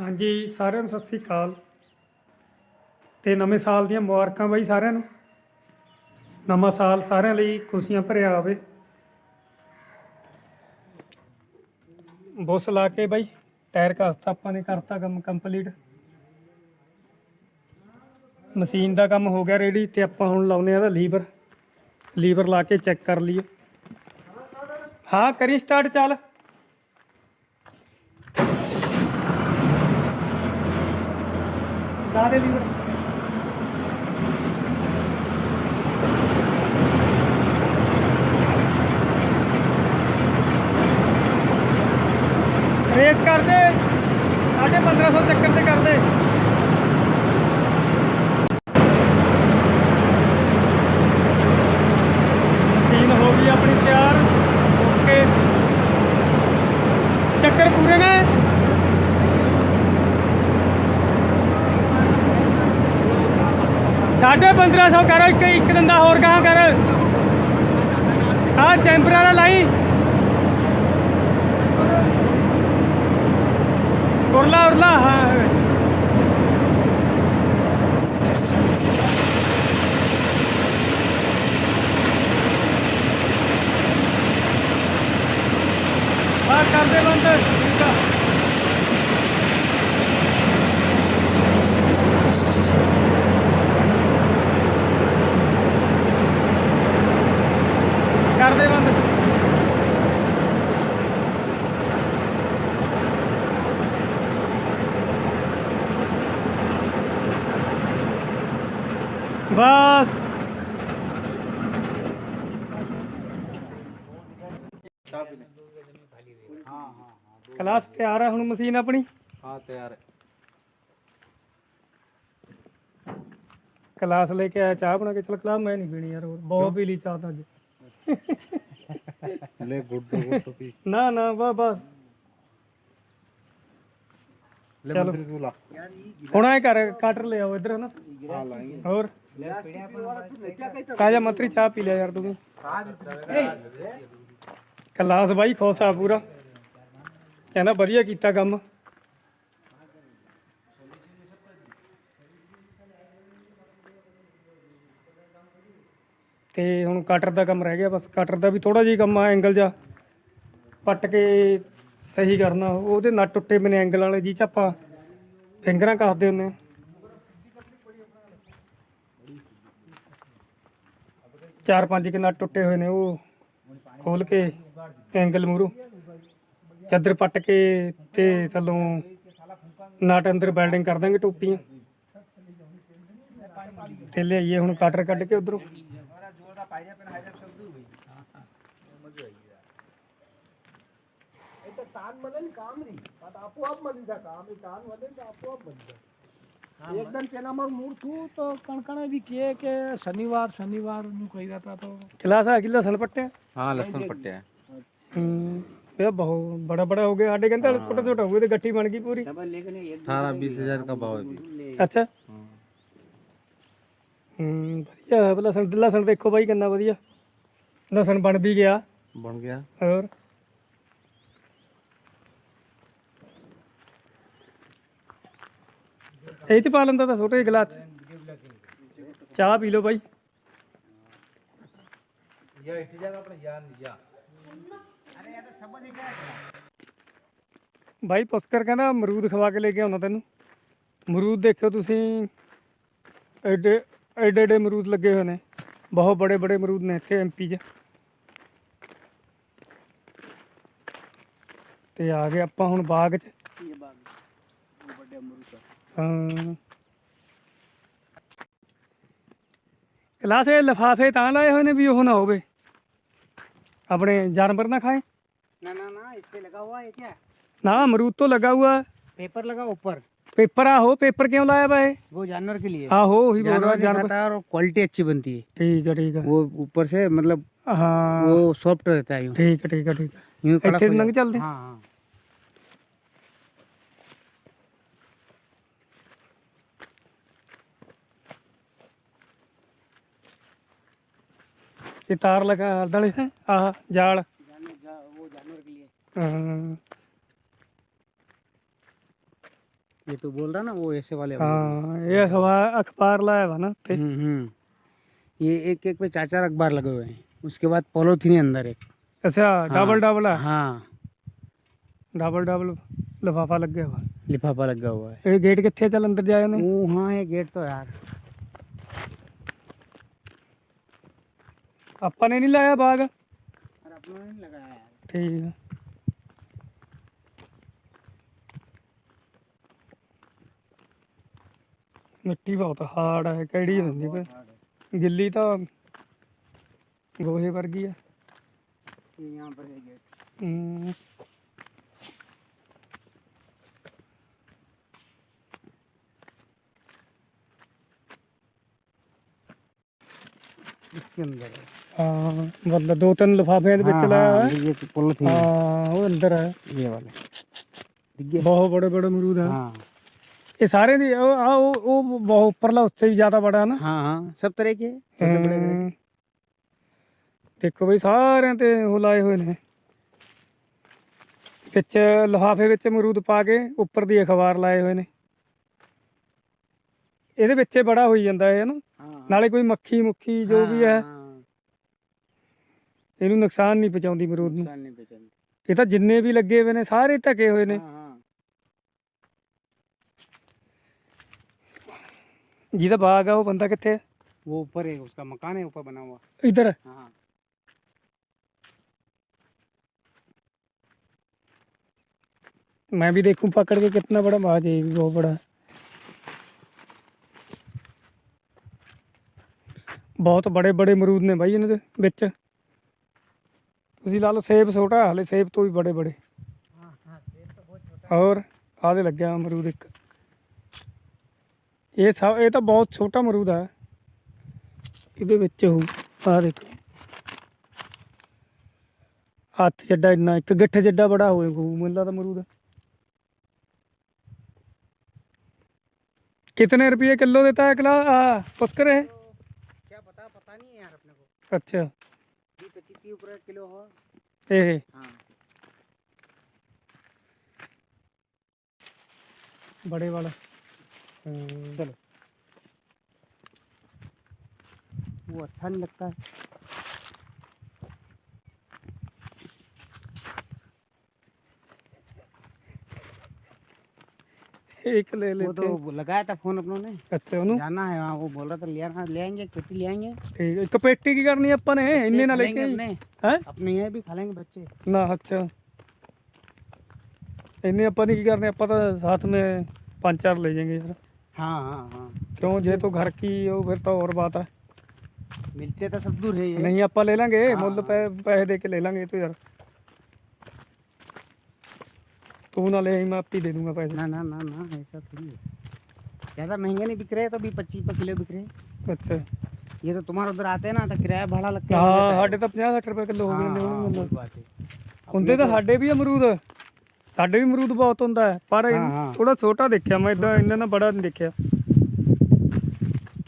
ਹਾਂਜੀ, ਸਾਰਿਆਂ ਨੂੰ ਸਤਿ ਸ੍ਰੀ ਅਕਾਲ। ਤੇ ਨਵੇਂ ਸਾਲ ਦੀਆਂ ਮੁਬਾਰਕਾਂ ਬਾਈ ਸਾਰਿਆਂ ਨੂੰ। ਨਵਾਂ ਸਾਲ ਸਾਰਿਆਂ ਲਈ ਖੁਸ਼ੀਆਂ ਭਰਿਆ ਆਵੇ। ਬੁੱਸ ਲਾ ਕੇ ਬਾਈ, ਟਾਇਰ ਕਸਤਾ ਆਪਾਂ ਨੇ ਕਰਤਾ ਕੰਮ ਕੰਪਲੀਟ। ਮਸ਼ੀਨ ਦਾ ਕੰਮ ਹੋ ਗਿਆ ਰੈਡੀ ਤੇ ਆਪਾਂ ਹੁਣ ਲਾਉਨੇ ਆ ਦਾ ਲੀਵਰ ਲੀਵਰ ਲਾ ਕੇ ਚੈੱਕ ਕਰ ਲਈਏ। ਹਾਂ, ਕਰੀ ਸਟਾਰਟ ਚੱਲ। ਲਾ ਦੇ ਲੀਵਰ ਰੇਸ ਕਰ ਦੇ ਸਾਢੇ 1500 ਚੱਕਰ ਤੇ ਕਰ ਦੇ ਮਸ਼ੀਨ ਹੋ ਗਈ ਆਪਣੀ ਤਿਆਰ ਓਕੇ ਚੱਕਰ ਪੂਰੇ ਨੇ ਸਾਢੇ 1500 ਕਰੋ, ਇੱਕ ਇੱਕ ਦੰਦਾ ਹੋਰ ਗਾਂ ਕਰ। ਆ ਚੈਂਬਰ ਵਾਲਾ ਲਾਈ। ਉਰਲਾ ਉਰਲਾ, ਹਾਂ। ਆ ਕਰਦੇ ਬੰਦ ਠੀਕ ਆ ਕਰਦੇ ਬੰਦ ਬਸ ਕਲਾਸ ਤਿਆਰ ਆ ਹੁਣ ਮਸ਼ੀਨ ਆਪਣੀ? ਹਾਂ ਤਿਆਰ ਹੈ। ਕਲਾਸ ਲੈ ਕੇ ਆਇਆ ਚਾਹ ਬਣਾ ਕੇ ਚਲ ਕਲਾਸ ਮੈਂ ਨਹੀਂ ਪੀਣੀ ਯਾਰ ਬਹੁਤ ਪੀ ਲਈ ਚਾਹ ਅੱਜ। ਲੈ ਗੁੱਡ ਗੁੱਡ ਪੀ। ਨਾ ਨਾ ਬਸ ਬਸ। ਲੈ ਮੰਦਰ ਤੂੰ ਲਾ। ਹੁਣ ਐ ਕਰ ਕਾਟਰ ਲੈ ਆਓ ਇਧਰ ਹਨਾ ਹੋਰ? ਕਾਜਾ ਮੰਤਰੀ ਚਾਹ ਪੀ ਲਿਆ ਯਾਰ ਤੂੰ ਕਲਾਸ ਬਾਈ ਖੋਸਾ ਪੂਰਾ। ਕਹਿੰਦਾ ਵਧੀਆ ਕੀਤਾ ਕੰਮ। ਤੇ ਹੁਣ ਕਟਰ ਦਾ ਕੰਮ ਰਹਿ ਗਿਆ, ਬਸ ਕਟਰ ਦਾ ਵੀ ਥੋੜਾ ਜਿਹਾ ਕੰਮ ਆ ਐਂਗਲ ਜਾ ਪੱਟ ਕੇ ਸਹੀ ਕਰਨਾ, ਉਹਦੇ ਨਟ ਟੁੱਟੇ ਬਨੇ ਐਂਗਲ ਵਾਲੇ ਜੀ ਚ ਆਪਾਂ ਫਿੰਗਰਾਂ ਕੱਸਦੇ ਹੁੰਨੇ ਚਾਰ ਪੰਜ ਕਿ ਨਟ ਟੁੱਟੇ ਹੋਏ ਨੇ ਉਹ ਖੋਲ ਕੇ ਐਂਗਲ ਮੂਰੂ ਚਾਦਰ ਪੱਟ ਕੇ ਤੇ ਥੱਲੋਂ ਨਟ ਅੰਦਰ ਵੈਲਡਿੰਗ ਕਰ ਦਾਂਗੇ ਟੋਪੀਆਂ ਤੇ ਲਿਆਈਏ ਹੁਣ ਕਟਰ ਕੱਢ ਕੇ ਉਧਰੋਂ तान मलन काम नहीं बात आपो आप मनी था काम ही तान मलन तो आपो आप मनी था एक दिन पहला मार मूड थू तो कणकण भी किए के शनिवार शनिवार नु कही रहता तो किला सा किला सन पट्टे हां लसन पट्टे है ਹੂੰ ਇਹ ਬਹੁਤ ਬੜਾ ਬੜਾ ਹੋ ਗਿਆ ਸਾਡੇ ਕਹਿੰਦੇ ਛੋਟਾ ਛੋਟਾ ਹੋ ਗਿਆ ਤੇ ਗੱਠੀ ਬਣ ਗਈ ਪੂਰੀ अठारह बीस हजार का भाव है अभी ਅੱਛਾ ਹੂੰ ਵਧੀਆ ਹੈ ਲਸਣ ਲਸਣ ਦੇਖੋ ਬਾਈ ਕਿੰਨਾ ਵਧੀਆ ਲਸਣ ਬਣ ਵੀ ਗਿਆ बन गया ਹੋਰ ਇਹ ਚ ਪਾ ਲੈਂਦਾ ਤਾਂ ਛੋਟੇ ਜਿਹੇ ਗਲਾਸ ਚ ਚਾਹ ਪੀ ਲਓ ਬਾਈ ਬਾਈ ਪੁਸਕਰ ਕਹਿੰਦਾ ਮਰੂਦ ਖਵਾ ਕੇ ਲੈ ਕੇ ਆਉਣਾ ਤੈਨੂੰ। ਅਮਰੂਦ ਦੇਖਿਓ ਤੁਸੀਂ ਐਡੇ ਐਡੇ ਐਡੇ ਅਮਰੂਦ ਲੱਗੇ ਹੋਏ ਨੇ। ਬਹੁਤ ਬੜੇ ਬੜੇ ਅਮਰੂਦ ਨੇ ਇੱਥੇ ਐਮਪੀ 'ਚ। ਤੇ ਆ ਗਏ ਆਪਾਂ ਹੁਣ ਬਾਗ 'ਚ। ਇਹ ਬਾਗ? ਵੱਡੇ ਅਮਰੂਦ ਹਾਂ। ਗਲਾਸੇ ਤਾਂ ਲਾਏ ਹੋਏ ਨੇ ਵੀ ਉਹ ਨਾ ਹੋਵੇ। ਆਪਣੇ ਜਾਨਵਰ ਨਾ ਖਾਏ। ਨਾ ਨਾ ਨਾ ਇੱਥੇ ਲਗਾ ਹੋਇਆ ਹੈ। ਕੀ ना अमरूद तो लगा हुआ पेपर लगा ऊपर। पेपर आहो पेपर क्यों लाया भाई? वो जानवर के लिए। आहो ही बोल जानवर क्वालिटी अच्छी बनती है। ठीक है ठीक है। वो ऊपर से मतलब हाँ। वो सॉफ्ट रहता है ठीक है ठीक है ठीक है। अच्छे नंग चलते। हाँ, हाँ ये तार लगा दड़े है आ जाल वो जानवर के लिए। हाँ। ये तो बोल रहा ना वो ऐसे वाले हाँ, ये अखबार अखबार लाया हुआ ना हम्म, हम्म। ये एक एक पे चार चार अखबार लगे हुए हैं। उसके बाद पॉलोथीन है अंदर एक। अच्छा हाँ। डबल डबल है? हाँ। डबल डबल लिफाफा लग गया हुआ। लिफाफा गया हुआ है। ये गेट कितने चल अंदर जाए नहीं वो हाँ ये गेट तो यार। अपन ने नहीं लाया बाग? अपना नहीं लगाया ठीक है। ਮਿੱਟੀ ਬਹੁਤ ਹਾਰਡ ਹੈ ਕਿਹੜੀ ਹੁੰਦੀ ਪਰ ਗਿੱਲੀ ਤਾਂ ਗੋਹੇ ਵਰਗੀ ਆ ये यहाँ पर है गेट ਹਮ, इसके अंदर है ਹਾਂ ਮਤਲਬ ਦੋ ਤਿੰਨ ਲਿਫਾਫਿਆਂ ਦੇ ਵਿੱਚ हाँ, ਲਾਇਆ हाँ, ਹੋਇਆ ये पॉलोथीन है, ਹਾਂ ਉਹ ਅੰਦਰ ਹੈ ये वाले दिख गया ਬਹੁਤ ਬੜੇ ਬੜੇ ਅਮਰੂਦ ਹੈ हाँ ਇਹ ਸਾਰੇ ਦੀ ਉਹ ਆ ਉਹ ਉਹ ਬਹੁਤ ਉੱਪਰਲਾ ਉੱਥੇ ਵੀ ਜ਼ਿਆਦਾ ਬੜਾ ਨਾ हाँ हाँ सब तरह के हैं, छोटे बड़े बड़े ਹਮ, ਦੇਖੋ ਬਈ ਸਾਰਿਆਂ ਤੇ ਉਹ ਲਾਏ ਹੋਏ ਨੇ ਵਿੱਚ ਲਿਫਾਫੇ ਵਿੱਚ ਅਮਰੂਦ ਪਾ ਕੇ ਉੱਪਰ ਦੀ ਅਖਬਾਰ ਲਾਏ ਹੋਏ ਨੇ ਇਹਦੇ ਵਿੱਚ ਹੀ ਬੜਾ ਹੋਈ ਜਾਂਦਾ ਹੈ ਨਾ हाँ ਨਾਲੇ ਕੋਈ ਮੱਖੀ ਮੁੱਖੀ ਜੋ ਵੀ ਹੈ हाँ, ਇਹਨੂੰ ਨੁਕਸਾਨ ਨਹੀਂ ਪਹੁੰਚਾਉਂਦੀ ਅਮਰੂਦ ਨੂੰ नुकसान नहीं पहचानते ਇਹ ਤਾਂ ਜਿੰਨੇ ਵੀ ਲੱਗੇ ਹੋਏ ਨੇ ਸਾਰੇ ਢਕੇ ਹੋਏ ਨੇ हाँ ਜਿਹਦਾ ਬਾਗ ਆ ਉਹ ਬੰਦਾ ਕਿੱਥੇ ਹੈ वो ऊपर है उसका मकान है ऊपर बना हुआ ਇਧਰ हाँ मैं भी देखूं पकड़ के कितना बड़ा बाज है ये भी बहुत बड़ा है ਬਹੁਤ ਬੜੇ ਬੜੇ ਅਮਰੂਦ ਨੇ ਬਾਈ ਇਹਨਾਂ ਦੇ ਵਿੱਚ ਤੁਸੀਂ ਲਾ ਲਓ ਸੇਬ ਛੋਟਾ ਹਲੇ ਸੇਬ ਤੋਂ ਵੀ ਬੜੇ ਬੜੇ ਹੋਰ ਆਦੇ ਲੱਗਿਆ ਅਮਰੂਦ ਇੱਕ ਇਹ ਸਭ ਇਹ ਤਾਂ ਬਹੁਤ ਛੋਟਾ ਅਮਰੂਦ ਹੈ ਇਹਦੇ ਵਿੱਚ ਹੋ ਆ ਦੇਖੋ ਹੱਥ ਜੱਡਾ ਇੰਨਾ ਇੱਕ ਗਿੱਠ ਜੱਡਾ ਬੜਾ ਹੋਏ ਹੋਊ ਮੈਨੂੰ ਲੱਗਦਾ ਅਮਰੂਦ कितने रुपये किलो देता है किला आ, पुष्कर है क्या पता पता नहीं है यार अपने को अच्छा बीस पच्चीस तीस ऊपर किलो हो ये है हाँ बड़े वाला हम्म, चलो। वो अच्छा नहीं लगता है। एक ले लेते वो तो लगाया था फ़ोन अपनों ने। अच्छा उन्होंने जाना है वहाँ वो बोल रहा था लिया ना ले आएँगे पेटी ले आएँगे। ठीक है तो पेटी की करनी है अपन है? इन्हें ना लेके अपने। हैं? अपने ये भी खा लेंगे बच्चे। ना अच्छा। इन्हें अपन की करनी है अपन साथ में पाँच चार ले जाएँगे यार हाँ हाँ हाँ क्यों जे तो घर की हो फिर तो और बात है मिलते तो सब दूर है ये नहीं ਆਪਾਂ ਲੈ ਲਾਂਗੇ ਮੁੱਲ ਪੈ- ਪੈਸੇ ਦੇ ਕੇ ਲੈ ਲਾਂਗੇ ਇਹ ਤੋਂ ਯਾਰ ਤੂੰ ਨਾ ਲੈ ਆਈ, मैं आपी दे दूंगा पैसे ना ना ना ना ऐसा थोड़ी है ज़्यादा महंगे नहीं बिक रहे तो अभी पच्चीस रुपये किलो बिक रहे हैं। अच्छा ये तो तुम्हारे उधर आते हैं ना तो किराया भाड़ा लगता है ਹਾਂ ਸਾਡੇ ਤਾਂ 50 60 ਰੁਪਏ ਕਿਲੋ ਹੋ हाँ, ਜਾਂਦੇ हाँ, ਹੋਣਗੇ वही बात है ਹੁੰਦੇ ਤਾਂ ਸਾਡੇ ਵੀ ਅਮਰੂਦ ਸਾਡੇ ਵੀ ਮਰੂਦ ਬਹੁਤ ਹੁੰਦਾ ਹੈ ਪਰ ਥੋੜਾ ਛੋਟਾ ਦੇਖਿਆ ਮੈਂ ਇਦਾਂ ਇਹਨਾਂ ਨਾਲ ਬੜਾ ਨਹੀਂ ਦੇਖਿਆ।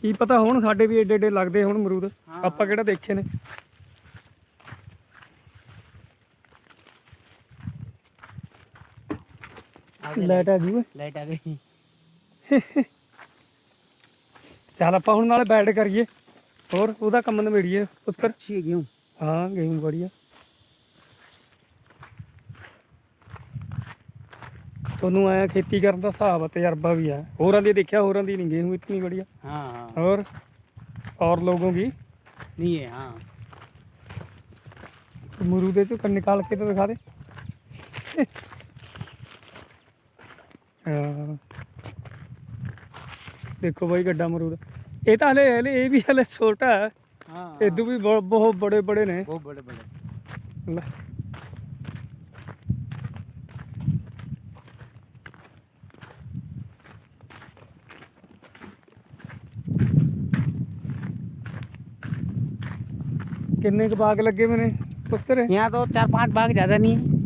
ਕੀ ਪਤਾ ਹੁਣ ਸਾਡੇ ਵੀ ਏਡੇ ਏਡੇ ਲੱਗਦੇ ਹੁਣ ਅਮਰੂਦ ਆਪਾਂ ਕਿਹੜਾ ਦੇਖੇ ਨੇ। ਲਾਈਟ ਆ ਜੂਏ ਲਾਈਟ ਆ ਗਈ। ਚੱਲ ਆਪਾਂ ਹੁਣ ਨਾਲੇ ਬੈਠ ਕਰੀਏ ਹੋਰ ਉਹਦਾ ਕੰਮ ਨਿਬੇੜੀਏ ਉਸ ਅੱਛੀ ਹੈਗੀ ਹੂੰ। ਹਾਂ ਗੇਮ ਬੜੀਆ। ਤੁਹਾਨੂੰ ਆਇਆ ਖੇਤੀ ਕਰਨ ਦਾ ਹਿਸਾਬ ਆ ਤਜਰਬਾ ਵੀ ਆ ਹੋਰਾਂ ਦੀ ਦੇਖਿਆ ਹੋਰਾਂ ਦੀ ਨਹੀਂ ਗੇਹੂੰ ਇਤਨੀ ਬੜੀਆ हाँ हाँ और और लोगों की नहीं है हाँ मुरूदे चो कर निकाल के तो दिखा दे हाँ। देखो भाई गड्ढा मरूद ये तो हले हले ये भी हले छोटा है हाँ इदू भी बहु- बहुत बड़े बड़े ने बहुत बड़े बड़े ले। किन्ने के बाग लगे मैंने पुष्कर यहाँ तो चार पाँच बाग ज़्यादा नहीं है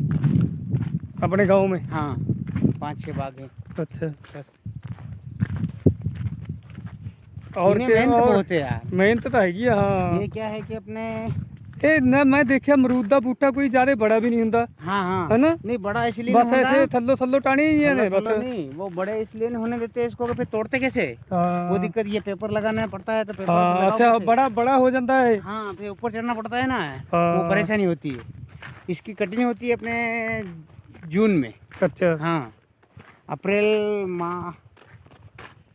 अपने गाँव में हाँ पाँच छः बाग हैं अच्छा बस और क्या और है मेहनत तो हैगी हाँ ये क्या है कि अपने ਇਹ ਨਾ ਮੈਂ ਦੇਖਿਆ ਅਮਰੂਦ ਦਾ ਬੂਟਾ ਕੋਈ ਜ਼ਿਆਦਾ ਬੜਾ ਵੀ ਨਹੀਂ ਹੁੰਦਾ हाँ हाँ है ना नहीं बड़ा इसलिए ਬਸ नहीं होता ਐਸੇ ਥੱਲੋ ਥੱਲੋ ਟਾਣੀ ਹੀ ਨੇ थल्ला- ਬਸ थल्ला नहीं वो बड़े इसलिए नहीं होने देते इसको कि फिर तोड़ते कैसे वो ਹਾਂ दिक्कत ये पेपर लगाना पड़ता है तो पेपर ਹਾਂ लगाओ ਅੱਛਾ कैसे? ਬੜਾ ਬੜਾ ਹੋ ਜਾਂਦਾ ਹੈ हाँ फिर ऊपर चढ़ना पड़ता है ना हाँ। वो परेशानी होती है इसकी कटिंग होती है अपने जून में ਅੱਛਾ हाँ अप्रैल माह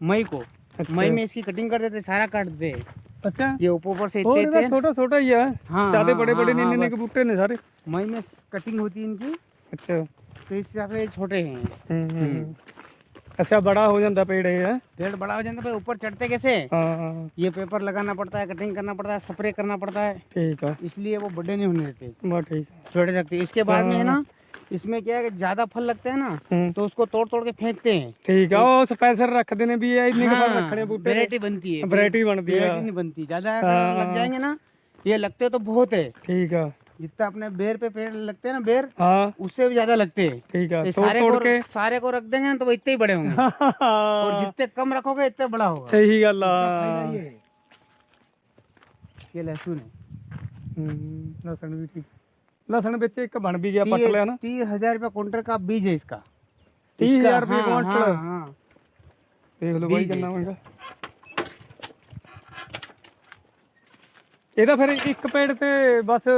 मई को अच्छा। मई में इसकी कटिंग कर देते सारा काट देते अच्छा ये ऊपर ऊपर से इतने इतने छोटा छोटा ही है। हाँ ज़्यादा हाँ, बड़े बड़े हाँ, नीने नीने हाँ, के बूटे नहीं सारे। मई में कटिंग होती है इनकी। अच्छा। तो इस हिसाब से छोटे हैं। हम्म, हम्म, हम्म। अच्छा बड़ा हो जाता पेड़ है? पेड़ बड़ा हो जाता है ऊपर चढ़ते कैसे? ये पेपर लगाना पड़ता है कटिंग करना पड़ता है स्प्रे करना पड़ता है। ठीक है। इसलिए वो बड़े नहीं होने देते। ठीक छोटे रखते इसके बाद में है ना इसमें क्या है ज़्यादा फल लगते हैं ना हम्म। तो उसको तोड़ तोड़ के फेंकते हैं। ठीक है और स्पेशल रख देने भी है इतने हाँ, के रखने बूटे। वैरायटी बनती है। वैरायटी बनती है। नहीं बनती। ज़्यादा हाँ, लग हाँ। जाएँगे ना ये लगते तो बहुत है। ठीक है। जितना अपने बेर पे पेड़ लगते हैं ना बेर हाँ। उससे भी ज़्यादा लगते हैं। ठीक है सारे तोड़ को के... सारे को रख देंगे ना तो वो इतने ही बड़े होंगे। हाँ, और जितने कम रखोगे इतने बड़ा होगा। सही गल ये लहसुन है। हम्म, लहसुन भी ठीक। ਠੀਕ ਲਸਣ ਵਿੱਚ ਇੱਕ ਬਣ ਵੀ ਗਿਆ ਪੱਟ ਲਿਆ ਨਾ तीस हजार रुपया कुंटल का बीज है इसका 30000 ਰੁਪਏ हाँ, ਕੁਇੰਟਲ हाँ, हाँ। ਦੇਖ ਲਓ ਬਾਈ ਬੀਜ ਕਿੰਨਾ ਮਹਿੰਗਾ ਇਹਦਾ ਫਿਰ ਇੱਕ ਪੇੜ ਤੇ ਬਸ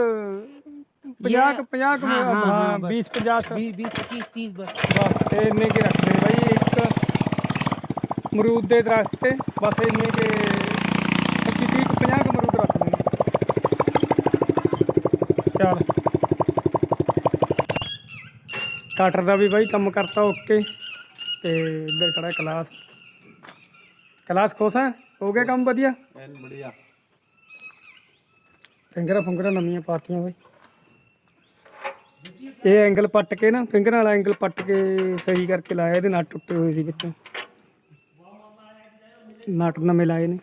50 ਕੁ- 50 ਕੁ- ਹਾਂ, ਹਾਂ, ਹਾਂ ਹਾਂ, ਬਸ। 20 50 बीस बीस पच्चीस तीस बस ਬਸ ਇਹ ਇੰਨੇ ਕੇ ਰੱਖਦੇ ਨੇ ਬਾਈ ਇੱਕ ਮਰੂਦ ਦੇ ਦਰਖਤ ਤੇ ਬਸ ਇੰਨੇ ਕੇ ਸਟਾਰਟਰ ਦਾ ਵੀ ਬਾਈ ਕੰਮ ਕਰਤਾ ਓਕੇ। ਤੇ ਇੱਧਰ ਖੜਾ ਕਲਾਸ। ਕਲਾਸ ਖੁਸ਼ ਹੈ? ਹੋ ਗਿਆ ਕੰਮ ਵਧੀਆ? ਐਨ ਬੜੀਆ ਫਿੰਗਰਾਂ ਫੁੰਗਰਾਂ ਨਵੀਆਂ ਪਾਤੀਆਂ ਬਾਈ। ਇਹ ਐਂਗਲ ਪੱਟ ਕੇ ਨਾ ਫਿੰਗਰਾਂ ਵਾਲਾ ਐਂਗਲ ਪੱਟ ਕੇ ਸਹੀ ਕਰਕੇ ਲਾਇਆ ਇਹਦੇ ਨਟ ਟੁੱਟੇ ਹੋਏ ਸੀ ਵਿੱਚੋਂ। ਨਟ ਨਵੇਂ ਲਾਏ ਨੇ।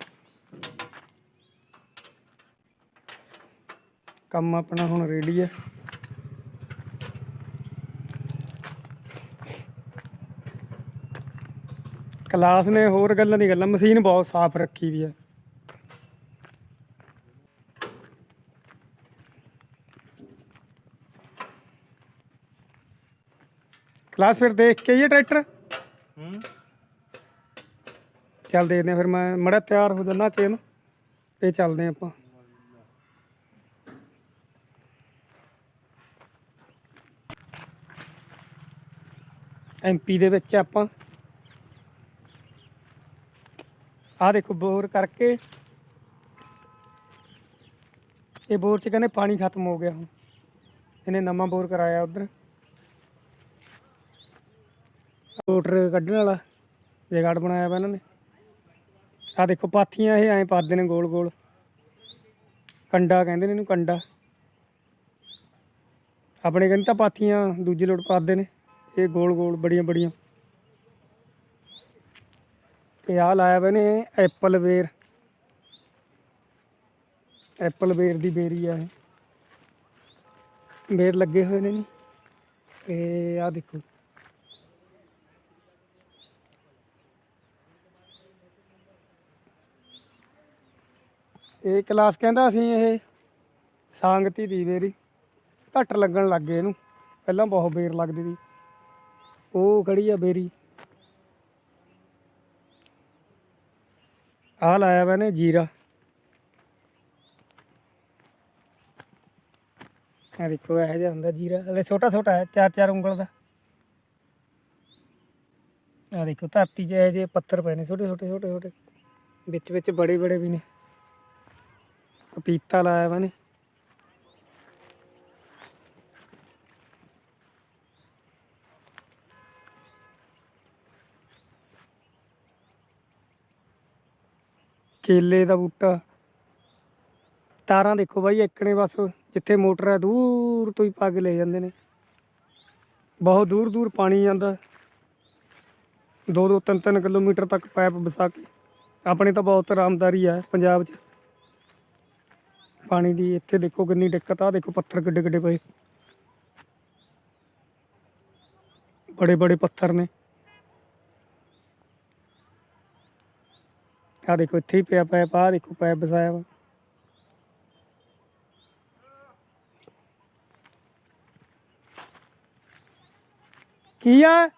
ਕੰਮ ਆਪਣਾ ਹੁਣ ਰੈਡੀ ਹੈ। ਕਲਾਸ ਨੇ ਹੋਰ ਗੱਲਾਂ ਦੀ ਗੱਲਾਂ ਮਸ਼ੀਨ ਬਹੁਤ ਸਾਫ਼ ਰੱਖੀ ਵੀ ਹੈ। ਕਲਾਸ ਫਿਰ ਦੇਖ ਕੇ ਹੀ ਹੈ ਟਰੈਕਟਰ? ਚੱਲ ਦੇਖਦੇ ਹਾਂ ਫਿਰ ਮੈਂ ਮੜਾ ਤਿਆਰ ਹੋ ਜਾਣਾ ਕਿ ਨਾ ਇਹ ਚੱਲਦੇ ਹਾਂ ਆਪਾਂ। ਐਮਪੀ ਦੇ ਵਿੱਚ ਆਪਾਂ। ਆਹ ਦੇਖੋ ਬੋਰ ਕਰਕੇ। ਇਹ ਬੋਰ ਚ ਕਹਿੰਦੇ ਪਾਣੀ ਖਤਮ ਹੋ ਗਿਆ ਹੁਣ। ਇਹਨੇ ਨਵਾਂ ਬੋਰ ਕਰਾਇਆ ਉਧਰ। ਮੋਟਰ ਕੱਢਣ ਵਾਲਾ, ਜਗਾੜ ਬਣਾਇਆ ਵਾ ਇਹਨਾਂ ਨੇ। ਆ ਦੇਖੋ ਪਾਥੀਆਂ ਇਹ ਐਂ ਪਾਦੇ ਨੇ ਗੋਲ ਗੋਲ। ਕੰਡਾ ਕਹਿੰਦੇ ਨੇ ਇਹਨੂੰ ਕੰਡਾ। ਆਪਣੇ ਕਹਿੰਦੇ ਤਾਂ ਪਾਥੀਆਂ ਦੂਜੇ ਲੋਟ ਪਾਦੇ ਨੇ। ਇਹ ਗੋਲ ਗੋਲ, ਬੜੀਆਂ ਬੜੀਆਂ। ਤੇ ਆ ਲਾਇਆ ਵਾ ਨੇ ਐਪਲ ਵੇਰ ਐਪਲ ਵੇਰ ਦੀ ਬੇਰੀ ਆ ਇਹ। ਵੇਰ ਲੱਗੇ ਹੋਏ ਨੇ ਨੀ। ਤੇ ਆ ਦੇਖੋ। ਇਹ ਕਲਾਸ ਕਹਿੰਦਾ ਅਸੀਂ ਇਹ ਸਾਂਗਤੀ ਦੀ ਵੇਰੀ ਘੱਟ ਲੱਗਣ ਲੱਗ ਗਏ ਇਹਨੂੰ। ਪਹਿਲਾਂ ਬਹੁਤ ਬੇਰ ਲੱਗਦੀ ਸੀ। ਉਹ ਖੜੀ ਆ ਬੇਰੀ? ਆ ਲਾਇਆ ਵਾ ਨੇ ਜੀਰਾ। ਆ ਦੇਖੋ, ਇਹ ਜਿਹਾ ਹੁੰਦਾ ਜੀਰਾ। ਹਲੇ ਛੋਟਾ ਛੋਟਾ ਹੈ ਚਾਰ ਚਾਰ ਉਂਗਲ ਦਾ। ਆ ਦੇਖੋ, ਧਰਤੀ 'ਚ ਇਹ ਜੇ ਪੱਥਰ ਪਏ ਨੇ, ਛੋਟੇ ਛੋਟੇ ਛੋਟੇ ਛੋਟੇ। ਵਿੱਚ ਵਿੱਚ ਬੜੇ ਬੜੇ ਵੀ ਨੇ। ਪਪੀਤਾ ਲਾਇਆ ਵਾ ਨੇ ਕੇਲੇ ਦਾ ਬੂਟਾ। ਤਾਰਾਂ ਦੇਖੋ ਬਾਈ, ਇੱਕਣੇ ਬਸ ਜਿੱਥੇ ਮੋਟਰ ਹੈ, ਦੂਰ ਤੋਂ ਹੀ ਪਾ ਕੇ ਲੈ ਜਾਂਦੇ ਨੇ। ਬਹੁਤ ਦੂਰ ਦੂਰ ਪਾਣੀ ਜਾਂਦਾ। ਦੋ ਦੋ ਤਿੰਨ ਤਿੰਨ ਕਿਲੋਮੀਟਰ ਤੱਕ ਪਾਈਪ ਵਸਾ ਕੇ। ਆਪਣੇ ਤਾਂ ਬਹੁਤ ਆਰਾਮਦਾਰੀ ਹੈ ਪੰਜਾਬ 'ਚ। ਪਾਣੀ ਦੀ ਇੱਥੇ ਦੇਖੋ ਕਿੰਨੀ ਦਿੱਕਤ ਆ। ਦੇਖੋ ਪੱਥਰ ਕਿੱਡੇ ਕਿੱਡੇ ਪਏ। ਬੜੇ ਬੜੇ ਪੱਥਰ ਨੇ। ਆ ਦੇਖੋ, ਇੱਥੇ ਹੀ ਪਿਆ ਪੈਪ ਆ ਦੇਖੋ ਪੈਪ ਵਸਾਇਆ ਵਾ। ਕੀ ਆ?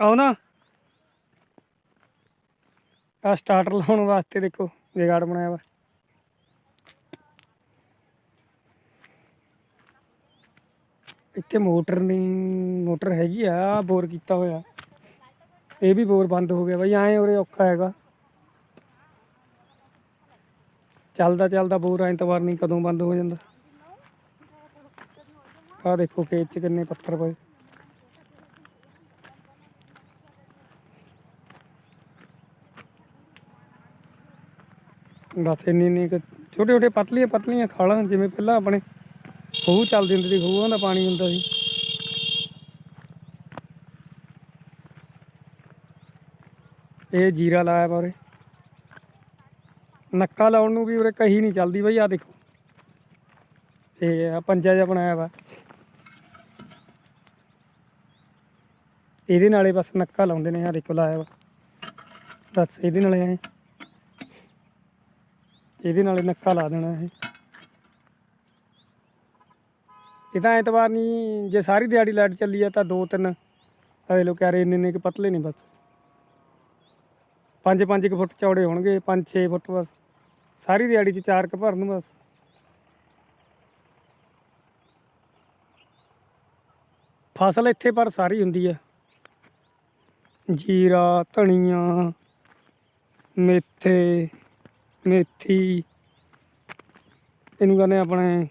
ਆਓ ਨਾ। ਆ ਸਟਾਰਟਰ ਲਾਉਣ ਵਾਸਤੇ ਦੇਖੋ, ਜਗਾੜ ਬਣਾਇਆ ਵਾ। ਇੱਥੇ ਮੋਟਰ ਨਹੀਂ, ਮੋਟਰ ਹੈਗੀ ਆ ਬੋਰ ਕੀਤਾ ਹੋਇਆ। ਇਹ ਵੀ ਬੋਰ ਬੰਦ ਹੋ ਗਿਆ ਬਾਈ, ਐਂ ਉਰੇ ਔਖਾ ਹੈਗਾ। ਚੱਲਦਾ ਚੱਲਦਾ ਬੋਰ ਐਂ ਤਵਾਰ ਨਹੀਂ ਕਦੋਂ ਬੰਦ ਹੋ ਜਾਂਦਾ। ਆ ਦੇਖੋ ਖੇਤ ਚ ਕਿੰਨੇ ਪੱਥਰ ਪਏ। ਬਸ ਇੰਨੀ ਇੰਨੀ ਛੋਟੇ ਛੋਟੇ ਪਤਲੀਆਂ ਪਤਲੀਆਂ ਖਾਲਾਂ ਜਿਵੇਂ ਪਹਿਲਾਂ ਆਪਣੇ ਖੂਹ ਚੱਲਦੀ ਹੁੰਦੀ ਸੀ, ਖੂਹਾਂ ਦਾ ਪਾਣੀ ਹੁੰਦਾ ਸੀ। ਇਹ ਜੀਰਾ ਲਾਇਆ ਵਾ ਉਰੇ। ਨੱਕਾ ਲਾਉਣ ਨੂੰ ਵੀ ਉਰੇ ਕਹੀ ਨਹੀਂ ਚੱਲਦੀ ਬਈ ਆ ਦੇਖੋ। ਇਹ ਆ, ਪੰਜਾ ਜਿਹਾ ਬਣਾਇਆ ਵਾ। ਇਹਦੇ ਨਾਲੇ ਬਸ ਨੱਕਾ ਲਾਉਂਦੇ ਨੇ ਆ ਦੇਖੋ ਲਾਇਆ ਵਾ। ਬਸ ਇਹਦੇ ਨਾਲੇ ਐ। ਇਹਦੇ ਨਾਲੇ ਨੱਕਾ ਲਾ ਦੇਣਾ ਇਹ। ਇਹ ਤਾਂ ਐਤਵਾਰ ਨਹੀਂ ਜੇ ਸਾਰੀ ਦਿਹਾੜੀ ਲਾਈਟ ਚੱਲੀ ਆ ਤਾਂ ਦੋ ਤਿੰਨ। ਅਰੇ ਲੋਕ ਯਾਰ ਇੰਨੇ ਇੰਨੇ ਕਿ ਪਤਲੇ ਨਹੀਂ ਬਸ। ਪੰਜ ਪੰਜ ਕੁ ਫੁੱਟ ਚੌੜੇ ਹੋਣਗੇ 5-6 ਫੁੱਟ ਬਸ। ਸਾਰੀ ਦਿਹਾੜੀ ਚ ਚਾਰ ਕ ਭਰਨ ਬਸ। ਫਸਲ ਇੱਥੇ ਪਰ ਸਾਰੀ ਹੁੰਦੀ ਆ। ਜੀਰਾ, ਧਨੀਆ, ਮੇਥੇ, ਮੇਥੀ, ਇਹਨੂੰ ਕਹਿੰਦੇ ਆਪਣੇ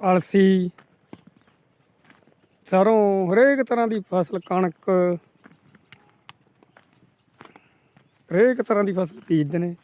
ਅਲਸੀ। ਸਰੋਂ ਹਰੇਕ ਤਰ੍ਹਾਂ ਦੀ ਫਸਲ ਕਣਕ ਹਰੇਕ ਤਰ੍ਹਾਂ ਦੀ ਫਸਲ ਬੀਜਦੇ ਨੇ।